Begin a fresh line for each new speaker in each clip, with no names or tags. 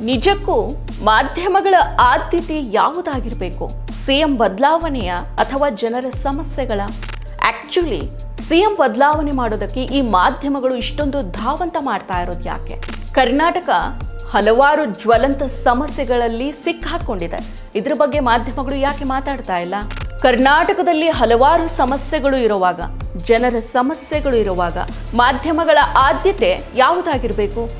ನಿಜಕ್ಕೂ ಮಾಧ್ಯಮಗಳ ಆದ್ಯತೆ ಯಾವುದಾಗಿರಬೇಕು? ಸಿಎಂ ಬದಲಾವಣೆಯ ಅಥವಾ ಜನರ ಸಮಸ್ಯೆಗಳ? ಆಕ್ಚುಲಿ ಸಿಎಂ ಬದಲಾವಣೆ ಮಾಡೋದಕ್ಕೆ ಈ ಮಾಧ್ಯಮಗಳು ಇಷ್ಟೊಂದು ಧಾವಂತ ಮಾಡ್ತಾ ಇರೋದು ಯಾಕೆ? ಕರ್ನಾಟಕ ಹಲವಾರು ಜ್ವಲಂತ ಸಮಸ್ಯೆಗಳಲ್ಲಿ ಸಿಕ್ಕಾಕೊಂಡಿದೆ. ಇದ್ರ ಬಗ್ಗೆ ಮಾಧ್ಯಮಗಳು ಯಾಕೆ ಮಾತಾಡ್ತಾ ಇಲ್ಲ? ಕರ್ನಾಟಕದಲ್ಲಿ ಹಲವಾರು ಸಮಸ್ಯೆಗಳು ಇರುವಾಗ, ಜನರ ಸಮಸ್ಯೆಗಳು ಇರುವಾಗ ಮಾಧ್ಯಮಗಳ ಆದ್ಯತೆ ಯಾವುದಾಗಿರಬೇಕು?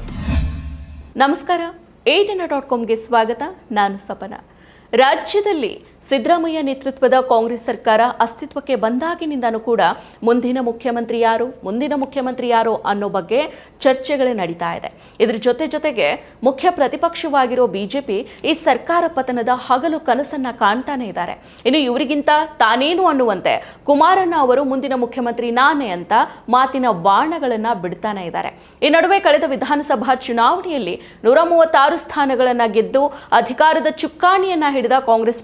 ನಮಸ್ಕಾರ. ಎ ದಿನ ಡಾಟ್ ಕಾಮ್ಗೆ ಸ್ವಾಗತ. ನಾನು ಸಪನ. ರಾಜ್ಯದಲ್ಲಿ ಸಿದ್ದರಾಮಯ್ಯ ನೇತೃತ್ವದ ಕಾಂಗ್ರೆಸ್ ಸರ್ಕಾರ ಅಸ್ತಿತ್ವಕ್ಕೆ ಬಂದಾಗಿನಿಂದನೂ ಕೂಡ ಮುಂದಿನ ಮುಖ್ಯಮಂತ್ರಿ ಯಾರು, ಮುಂದಿನ ಮುಖ್ಯಮಂತ್ರಿ ಯಾರು ಅನ್ನೋ ಬಗ್ಗೆ ಚರ್ಚೆಗಳೇ ನಡೀತಾ ಇದೆ. ಇದರ ಜೊತೆ ಜೊತೆಗೆ ಮುಖ್ಯ ಪ್ರತಿಪಕ್ಷವಾಗಿರೋ ಬಿಜೆಪಿ ಈ ಸರ್ಕಾರ ಪತನದ ಹಗಲು ಕನಸನ್ನ ಕಾಣ್ತಾನೆ ಇದ್ದಾರೆ. ಇನ್ನು ಇವರಿಗಿಂತ ತಾನೇನು ಅನ್ನುವಂತೆ ಕುಮಾರಣ್ಣ ಅವರು ಮುಂದಿನ ಮುಖ್ಯಮಂತ್ರಿ ನಾನೇ ಅಂತ ಮಾತಿನ ಬಾಣಗಳನ್ನ ಬಿಡ್ತಾನೆ ಇದ್ದಾರೆ. ಈ ನಡುವೆ ಕಳೆದ ವಿಧಾನಸಭಾ ಚುನಾವಣೆಯಲ್ಲಿ ನೂರ ಮೂವತ್ತಾರು ಸ್ಥಾನಗಳನ್ನ ಗೆದ್ದು ಅಧಿಕಾರದ ಚುಕ್ಕಾಣಿಯನ್ನ ಹಿಡಿದ ಕಾಂಗ್ರೆಸ್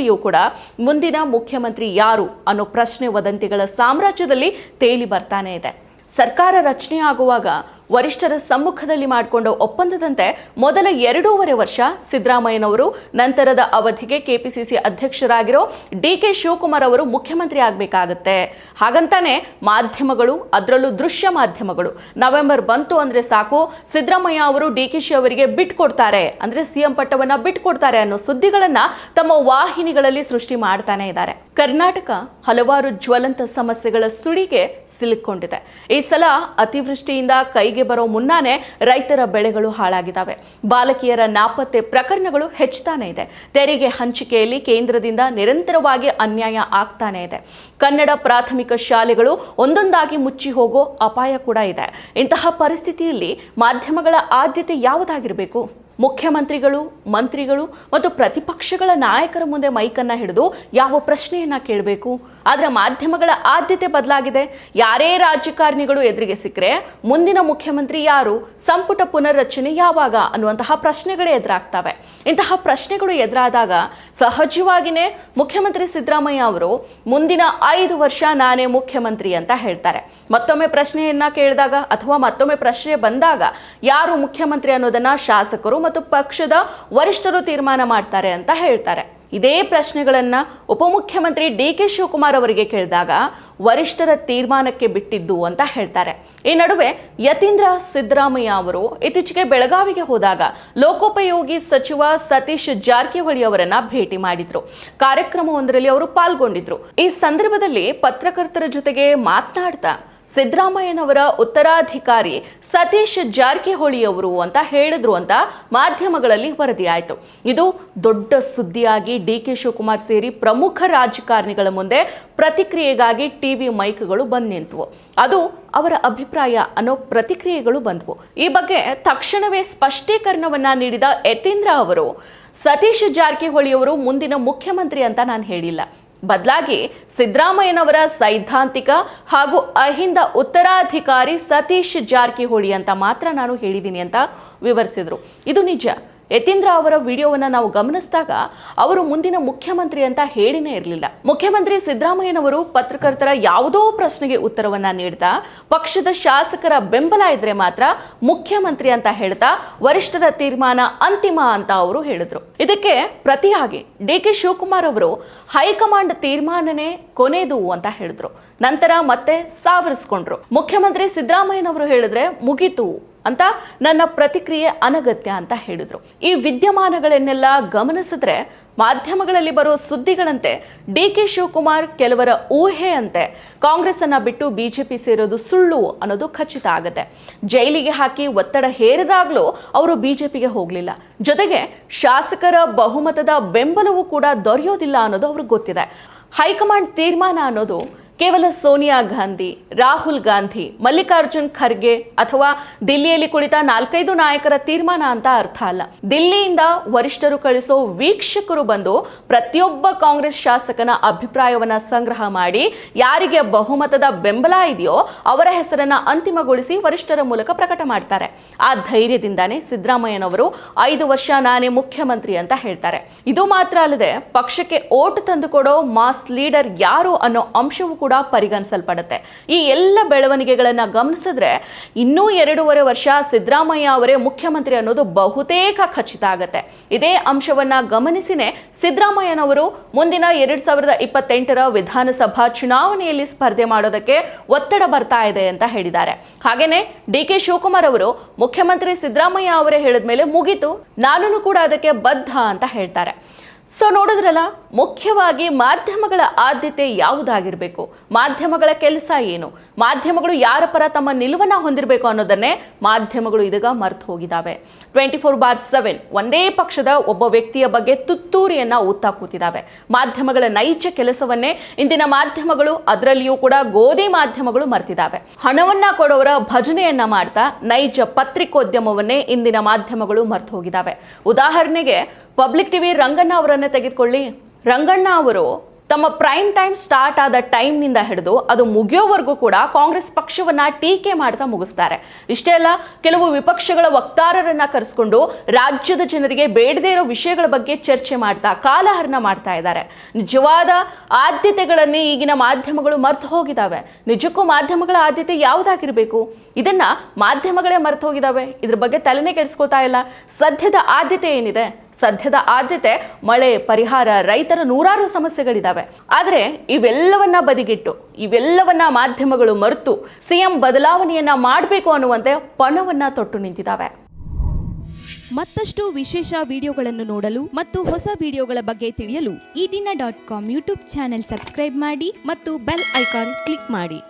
ಪಕ್ಷದಲ್ಲಿಯೂ ಕೂಡ ಮುಂದಿನ ಮುಖ್ಯಮಂತ್ರಿ ಯಾರು ಅನ್ನೋ ಪ್ರಶ್ನೆ ವದಂತಿಗಳ ಸಾಮ್ರಾಜ್ಯದಲ್ಲಿ ತೇಲಿ ಬರ್ತಾನೆ ಇದೆ. ಸರ್ಕಾರ ರಚನೆ ಆಗುವಾಗ ವರಿಷ್ಠರ ಸಮ್ಮುಖದಲ್ಲಿ ಮಾಡಿಕೊಂಡ ಒಪ್ಪಂದದಂತೆ ಮೊದಲ ಎರಡೂವರೆ ವರ್ಷ ಸಿದ್ದರಾಮಯ್ಯನವರು, ನಂತರದ ಅವಧಿಗೆ ಕೆಪಿಸಿಸಿ ಅಧ್ಯಕ್ಷರಾಗಿರೋ ಡಿ ಕೆ ಶಿವಕುಮಾರ್ ಅವರು ಮುಖ್ಯಮಂತ್ರಿ ಆಗಬೇಕಾಗತ್ತೆ. ಹಾಗಂತಾನೆ ಮಾಧ್ಯಮಗಳು, ಅದರಲ್ಲೂ ದೃಶ್ಯ ಮಾಧ್ಯಮಗಳು, ನವೆಂಬರ್ ಬಂತು ಅಂದ್ರೆ ಸಾಕು, ಸಿದ್ದರಾಮಯ್ಯ ಅವರು ಡಿ ಕೆ ಶಿ ಅವರಿಗೆ ಬಿಟ್ಕೊಡ್ತಾರೆ ಅಂದ್ರೆ ಸಿಎಂ ಪಟ್ಟವನ್ನ ಬಿಟ್ಕೊಡ್ತಾರೆ ಅನ್ನೋ ಸುದ್ದಿಗಳನ್ನು ತಮ್ಮ ವಾಹಿನಿಗಳಲ್ಲಿ ಸೃಷ್ಟಿ ಮಾಡ್ತಾನೆ ಇದ್ದಾರೆ. ಕರ್ನಾಟಕ ಹಲವಾರು ಜ್ವಲಂತ ಸಮಸ್ಯೆಗಳ ಸುಳಿಗೆ ಸಿಲುಕೊಂಡಿದೆ ಈ ಸಲ ಅತಿವೃಷ್ಟಿಯಿಂದ ಕೈಗೆ ಬರೋ ಮುನ್ನಾನೇ ರೈತರ ಬೆಳೆಗಳು ಹಾಳಾಗಿದ್ದಾವೆ. ಬಾಲಕಿಯರ ನಾಪತ್ತೆ ಪ್ರಕರಣಗಳು ಹೆಚ್ಚುತ್ತಾನೆ ಇದೆ. ತೆರಿಗೆ ಹಂಚಿಕೆಯಲ್ಲಿ ಕೇಂದ್ರದಿಂದ ನಿರಂತರವಾಗಿ ಅನ್ಯಾಯ ಆಗ್ತಾನೆ ಇದೆ. ಕನ್ನಡ ಪ್ರಾಥಮಿಕ ಶಾಲೆಗಳು ಒಂದೊಂದಾಗಿ ಮುಚ್ಚಿ ಹೋಗೋ ಅಪಾಯ ಕೂಡ ಇದೆ. ಇಂತಹ ಪರಿಸ್ಥಿತಿಯಲ್ಲಿ ಮಾಧ್ಯಮಗಳ ಆದ್ಯತೆ ಯಾವುದಾಗಿರಬೇಕು? ಮುಖ್ಯಮಂತ್ರಿಗಳು ಮಂತ್ರಿಗಳು ಮತ್ತು ಪ್ರತಿಪಕ್ಷಗಳ ನಾಯಕರ ಮುಂದೆ ಮೈಕನ್ನು ಹಿಡಿದು ಯಾವ ಪ್ರಶ್ನೆಯನ್ನು ಕೇಳಬೇಕು? ಆದರೆ ಮಾಧ್ಯಮಗಳ ಆದ್ಯತೆ ಬದಲಾಗಿದೆ. ಯಾರೇ ರಾಜಕಾರಣಿಗಳು ಎದುರಿಗೆ ಸಿಕ್ಕರೆ ಮುಂದಿನ ಮುಖ್ಯಮಂತ್ರಿ ಯಾರು? ಸಂಪುಟ ಪುನರ್ರಚನೆ ಯಾವಾಗ? ಅನ್ನುವಂತಹ ಪ್ರಶ್ನೆಗಳೇ ಎದುರಾಗ್ತವೆ. ಇಂತಹ ಪ್ರಶ್ನೆಗಳು ಎದುರಾದಾಗ ಸಹಜವಾಗಿಯೇ ಮುಖ್ಯಮಂತ್ರಿ ಸಿದ್ದರಾಮಯ್ಯ ಅವರು, ಮುಂದಿನ ಐದು ವರ್ಷ ನಾನೇ ಮುಖ್ಯಮಂತ್ರಿ ಅಂತ ಹೇಳ್ತಾರೆ. ಮತ್ತೊಮ್ಮೆ ಪ್ರಶ್ನೆಯನ್ನ ಕೇಳಿದಾಗ ಅಥವಾ ಮತ್ತೊಮ್ಮೆ ಪ್ರಶ್ನೆ ಬಂದಾಗ ಯಾರು ಮುಖ್ಯಮಂತ್ರಿ ಅನ್ನೋದನ್ನ ಶಾಸಕರು ಮತ್ತು ಪಕ್ಷದ ವರಿಷ್ಠರು ತೀರ್ಮಾನ ಮಾಡ್ತಾರೆ ಅಂತ ಹೇಳ್ತಾರೆ. ಇದೇ ಪ್ರಶ್ನೆಗಳನ್ನು ಉಪಮುಖ್ಯಮಂತ್ರಿ ಡಿ ಕೆ ಶಿವಕುಮಾರ್ ಅವರಿಗೆ ಕೇಳಿದಾಗ ವರಿಷ್ಠರ ತೀರ್ಮಾನಕ್ಕೆ ಬಿಟ್ಟಿದ್ದು ಅಂತ ಹೇಳ್ತಾರೆ. ಈ ನಡುವೆ ಯತೀಂದ್ರ ಸಿದ್ದರಾಮಯ್ಯ ಅವರು ಇತ್ತೀಚೆಗೆ ಬೆಳಗಾವಿಗೆ ಹೋದಾಗ ಲೋಕೋಪಯೋಗಿ ಸಚಿವ ಸತೀಶ್ ಜಾರಕಿಹೊಳಿ ಅವರನ್ನ ಭೇಟಿ ಮಾಡಿದ್ರು. ಕಾರ್ಯಕ್ರಮವೊಂದರಲ್ಲಿ ಅವರು ಪಾಲ್ಗೊಂಡಿದ್ರು. ಈ ಸಂದರ್ಭದಲ್ಲಿ ಪತ್ರಕರ್ತರ ಜೊತೆಗೆ ಮಾತನಾಡ್ತಾ ಸಿದ್ದರಾಮಯ್ಯನವರ ಉತ್ತರಾಧಿಕಾರಿ ಸತೀಶ್ ಜಾರಕಿಹೊಳಿ ಅವರು ಅಂತ ಹೇಳಿದ್ರು ಅಂತ ಮಾಧ್ಯಮಗಳಲ್ಲಿ ವರದಿಯಾಯಿತು. ಇದು ದೊಡ್ಡ ಸುದ್ದಿಯಾಗಿ ಡಿ ಕೆ ಶಿವಕುಮಾರ್ ಸೇರಿ ಪ್ರಮುಖ ರಾಜಕಾರಣಿಗಳ ಮುಂದೆ ಪ್ರತಿಕ್ರಿಯೆಗಾಗಿ ಟಿವಿ ಮೈಕ್ಗಳು ಬಂದ್ ನಿಂತವು. ಅದು ಅವರ ಅಭಿಪ್ರಾಯ ಅನ್ನೋ ಪ್ರತಿಕ್ರಿಯೆಗಳು ಬಂದವು. ಈ ಬಗ್ಗೆ ತಕ್ಷಣವೇ ಸ್ಪಷ್ಟೀಕರಣವನ್ನ ನೀಡಿದ ಯತೀಂದ್ರ ಅವರು, ಸತೀಶ್ ಜಾರಕಿಹೊಳಿ ಅವರು ಮುಂದಿನ ಮುಖ್ಯಮಂತ್ರಿ ಅಂತ ನಾನು ಹೇಳಿಲ್ಲ. ಬದಲಾಗಿ ಸಿದ್ದರಾಮಯ್ಯನವರ ಸೈದ್ಧಾಂತಿಕ ಹಾಗೂ ಅಹಿಂದ ಉತ್ತರಾಧಿಕಾರಿ ಸತೀಶ್ ಜಾರಕಿಹೊಳಿ ಅಂತ ಮಾತ್ರ ನಾನು ಹೇಳಿದ್ದೀನಿ ಅಂತ ವಿವರಿಸಿದರು. ಇದು ನಿಜ. ಯತೀಂದ್ರ ಅವರ ವಿಡಿಯೋವನ್ನು ನಾವು ಗಮನಿಸಿದಾಗ ಅವರು ಮುಂದಿನ ಮುಖ್ಯಮಂತ್ರಿ ಅಂತ ಹೇಳಿನೇ ಇರಲಿಲ್ಲ. ಮುಖ್ಯಮಂತ್ರಿ ಸಿದ್ದರಾಮಯ್ಯನವರು ಪತ್ರಕರ್ತರ ಯಾವುದೋ ಪ್ರಶ್ನೆಗೆ ಉತ್ತರವನ್ನ ನೀಡ್ತಾ, ಪಕ್ಷದ ಶಾಸಕರ ಬೆಂಬಲ ಇದ್ರೆ ಮಾತ್ರ ಮುಖ್ಯಮಂತ್ರಿ ಅಂತ ಹೇಳ್ತಾ, ವರಿಷ್ಠರ ತೀರ್ಮಾನ ಅಂತಿಮ ಅಂತ ಅವರು ಹೇಳಿದ್ರು. ಇದಕ್ಕೆ ಪ್ರತಿಯಾಗಿ ಡಿ ಕೆ ಶಿವಕುಮಾರ್ ಅವರು ಹೈಕಮಾಂಡ್ ತೀರ್ಮಾನನೇ ಕೊನೆದು ಅಂತ ಹೇಳಿದ್ರು. ನಂತರ ಮತ್ತೆ ಸಾವರಿಸ್ಕೊಂಡ್ರು. ಮುಖ್ಯಮಂತ್ರಿ ಸಿದ್ದರಾಮಯ್ಯನವರು ಹೇಳಿದ್ರೆ ಮುಗೀತು ಅಂತ ನನ್ನ ಪ್ರತಿಕ್ರಿಯೆ ಅನಗತ್ಯ ಅಂತ ಹೇಳಿದರು. ಈ ವಿದ್ಯಮಾನಗಳನ್ನೆಲ್ಲ ಗಮನಿಸಿದ್ರೆ ಮಾಧ್ಯಮಗಳಲ್ಲಿ ಬರೋ ಸುದ್ದಿಗಳಂತೆ ಡಿ ಕೆ ಶಿವಕುಮಾರ್ ಕೆಲವರ ಊಹೆಯಂತೆ ಕಾಂಗ್ರೆಸ್ ಅನ್ನ ಬಿಟ್ಟು ಬಿಜೆಪಿ ಸೇರೋದು ಸುಳ್ಳು ಅನ್ನೋದು ಖಚಿತ ಆಗುತ್ತೆ. ಜೈಲಿಗೆ ಹಾಕಿ ಒತ್ತಡ ಹೇರಿದಾಗಲೂ ಅವರು ಬಿಜೆಪಿಗೆ ಹೋಗಲಿಲ್ಲ. ಜೊತೆಗೆ ಶಾಸಕರ ಬಹುಮತದ ಬೆಂಬಲವೂ ಕೂಡ ದೊರೆಯೋದಿಲ್ಲ ಅನ್ನೋದು ಅವ್ರಿಗೆ ಗೊತ್ತಿದೆ. ಹೈಕಮಾಂಡ್ ತೀರ್ಮಾನ ಅನ್ನೋದು ಕೇವಲ ಸೋನಿಯಾ ಗಾಂಧಿ, ರಾಹುಲ್ ಗಾಂಧಿ, ಮಲ್ಲಿಕಾರ್ಜುನ್ ಖರ್ಗೆ ಅಥವಾ ದಿಲ್ಲಿಯಲ್ಲಿ ಕುಳಿತ ನಾಲ್ಕೈದು ನಾಯಕರ ತೀರ್ಮಾನ ಅಂತ ಅರ್ಥ ಅಲ್ಲ. ದಿಲ್ಲಿಯಿಂದ ವರಿಷ್ಠರು ಕಳಿಸೋ ವೀಕ್ಷಕರು ಬಂದು ಪ್ರತಿಯೊಬ್ಬ ಕಾಂಗ್ರೆಸ್ ಶಾಸಕನ ಅಭಿಪ್ರಾಯವನ್ನ ಸಂಗ್ರಹ ಮಾಡಿ ಯಾರಿಗೆ ಬಹುಮತದ ಬೆಂಬಲ ಇದೆಯೋ ಅವರ ಹೆಸರನ್ನ ಅಂತಿಮಗೊಳಿಸಿ ವರಿಷ್ಠರ ಮೂಲಕ ಪ್ರಕಟ ಮಾಡ್ತಾರೆ. ಆ ಧೈರ್ಯದಿಂದಾನೇ ಸಿದ್ದರಾಮಯ್ಯನವರು ಐದು ವರ್ಷ ನಾನೇ ಮುಖ್ಯಮಂತ್ರಿ ಅಂತ ಹೇಳ್ತಾರೆ. ಇದು ಮಾತ್ರ ಅಲ್ಲದೆ ಪಕ್ಷಕ್ಕೆ ಓಟ್ ತಂದುಕೊಡೋ ಮಾಸ್ ಲೀಡರ್ ಯಾರು ಅನ್ನೋ ಅಂಶವೂ ಕೂಡ ಕೂಡ ಪರಿಗಣಿಸಲ್ಪಡುತ್ತೆ. ಈ ಎಲ್ಲ ಬೆಳವಣಿಗೆಗಳನ್ನು ಗಮನಿಸಿದ್ರೆ ಇನ್ನೂ ಎರಡೂವರೆ ವರ್ಷ ಸಿದ್ದರಾಮಯ್ಯ ಅವರೇ ಮುಖ್ಯಮಂತ್ರಿ ಅನ್ನೋದು ಬಹುತೇಕ ಖಚಿತ ಆಗುತ್ತೆ. ಇದೇ ಅಂಶವನ್ನು ಗಮನಿಸಿನೇ ಸಿದ್ದರಾಮಯ್ಯನವರು ಮುಂದಿನ ಎರಡು ಸಾವಿರದ ಇಪ್ಪತ್ತೆಂಟರ ವಿಧಾನಸಭಾ ಚುನಾವಣೆಯಲ್ಲಿ ಸ್ಪರ್ಧೆ ಮಾಡೋದಕ್ಕೆ ಒತ್ತಡ ಬರ್ತಾ ಇದೆ ಅಂತ ಹೇಳಿದ್ದಾರೆ. ಹಾಗೇನೆ ಡಿ ಕೆ ಶಿವಕುಮಾರ್ ಅವರು ಮುಖ್ಯಮಂತ್ರಿ ಸಿದ್ದರಾಮಯ್ಯ ಅವರೇ ಹೇಳಿದ ಮೇಲೆ ಮುಗಿತು. ನಾನು ಕೂಡ ಅದಕ್ಕೆ ಬದ್ಧ ಅಂತ ಹೇಳ್ತಾರೆ. ಸೊ ನೋಡಿದ್ರಲ್ಲ, ಮುಖ್ಯವಾಗಿ ಮಾಧ್ಯಮಗಳ ಆದ್ಯತೆ ಯಾವುದಾಗಿರಬೇಕು? ಮಾಧ್ಯಮಗಳ ಕೆಲಸ ಏನು? ಮಾಧ್ಯಮಗಳು ಯಾರ ಪರ ತಮ್ಮ ನಿಲುವನ್ನು ಹೊಂದಿರಬೇಕು ಅನ್ನೋದನ್ನೇ ಮಾಧ್ಯಮಗಳು ಇದೀಗ ಮರ್ತು ಹೋಗಿದ್ದಾವೆ ಟ್ವೆಂಟಿ ಫೋರ್ ಬಾರ್ ಸೆವೆನ್ ಒಂದೇ ಪಕ್ಷದ ಒಬ್ಬ ವ್ಯಕ್ತಿಯ ಬಗ್ಗೆ ತುತ್ತೂರಿಯನ್ನ ಊತಾ ಕೂತಿದ್ದಾವೆ ಮಾಧ್ಯಮಗಳ ನೈಜ ಕೆಲಸವನ್ನೇ ಇಂದಿನ ಮಾಧ್ಯಮಗಳು, ಅದರಲ್ಲಿಯೂ ಕೂಡ ಗೋಧಿ ಮಾಧ್ಯಮಗಳು ಮರ್ತಿದ್ದಾವೆ ಹಣವನ್ನ ಕೊಡೋರ ಭಜನೆಯನ್ನ ಮಾಡ್ತಾ ನೈಜ ಪತ್ರಿಕೋದ್ಯಮವನ್ನೇ ಇಂದಿನ ಮಾಧ್ಯಮಗಳು ಮರ್ತು ಹೋಗಿದ್ದಾವೆ ಉದಾಹರಣೆಗೆ, ಪಬ್ಲಿಕ್ ಟಿವಿ ರಂಗಣ್ಣ ತೆಗೆದುಕೊಳ್ಳಿ. ರಂಗಣ್ಣ ಅವರು ತಮ್ಮ ಪ್ರೈಮ್ ಟೈಮ್ ಸ್ಟಾರ್ಟ್ ಆದ ಟೈಮ್ನಿಂದ ಹಿಡಿದು ಅದು ಮುಗಿಯೋವರೆಗೂ ಕೂಡ ಕಾಂಗ್ರೆಸ್ ಪಕ್ಷವನ್ನ ಟೀಕೆ ಮಾಡ್ತಾ ಮುಗಿಸ್ತಾರೆ. ಇಷ್ಟೇ ಅಲ್ಲ, ಕೆಲವು ವಿಪಕ್ಷಗಳ ವಕ್ತಾರರನ್ನ ಕರೆಸ್ಕೊಂಡು ರಾಜ್ಯದ ಜನರಿಗೆ ಬೇಡದೇ ಇರೋ ವಿಷಯಗಳ ಬಗ್ಗೆ ಚರ್ಚೆ ಮಾಡ್ತಾ, ಕಾಲಹರಣ ಮಾಡ್ತಾ ಇದ್ದಾರೆ. ನಿಜವಾದ ಆದ್ಯತೆಗಳನ್ನೇ ಈಗಿನ ಮಾಧ್ಯಮಗಳು ಮರ್ತು ಹೋಗಿದ್ದಾವೆ. ನಿಜಕ್ಕೂ ಮಾಧ್ಯಮಗಳ ಆದ್ಯತೆ ಯಾವುದಾಗಿರಬೇಕು? ಇದನ್ನ ಮಾಧ್ಯಮಗಳೇ ಮರ್ತು ಹೋಗಿದ್ದಾವೆ. ಇದ್ರ ಬಗ್ಗೆ ತಲೆನೇ ಕೆಡಿಸ್ಕೊತಾ ಇಲ್ಲ. ಸದ್ಯದ ಆದ್ಯತೆ ಏನಿದೆ? ಸದ್ಯದ ಆದ್ಯತೆ, ಮಳೆ, ಪರಿಹಾರ, ರೈತರ ನೂರಾರು ಸಮಸ್ಯೆಗಳಿದ್ದಾವೆ ಆದರೆ ಇವೆಲ್ಲವನ್ನ ಬದಿಗಿಟ್ಟು, ಇವೆಲ್ಲವನ್ನ ಮಾಧ್ಯಮಗಳು ಮರೆತು ಸಿಎಂ ಬದಲಾವಣೆಯನ್ನ ಮಾಡಬೇಕು ಅನ್ನುವಂತೆ ಪಣವನ್ನ ತೊಟ್ಟು ನಿಂತಿದ್ದಾವೆ
ಮತ್ತಷ್ಟು ವಿಶೇಷ ವಿಡಿಯೋಗಳನ್ನು ನೋಡಲು ಮತ್ತು ಹೊಸ ವಿಡಿಯೋಗಳ ಬಗ್ಗೆ ತಿಳಿಯಲು
ಈ ದಿನ dot com YouTube channel subscribe ಮಾಡಿ ಮತ್ತು ಬೆಲ್ ಐಕಾನ್ ಕ್ಲಿಕ್ ಮಾಡಿ.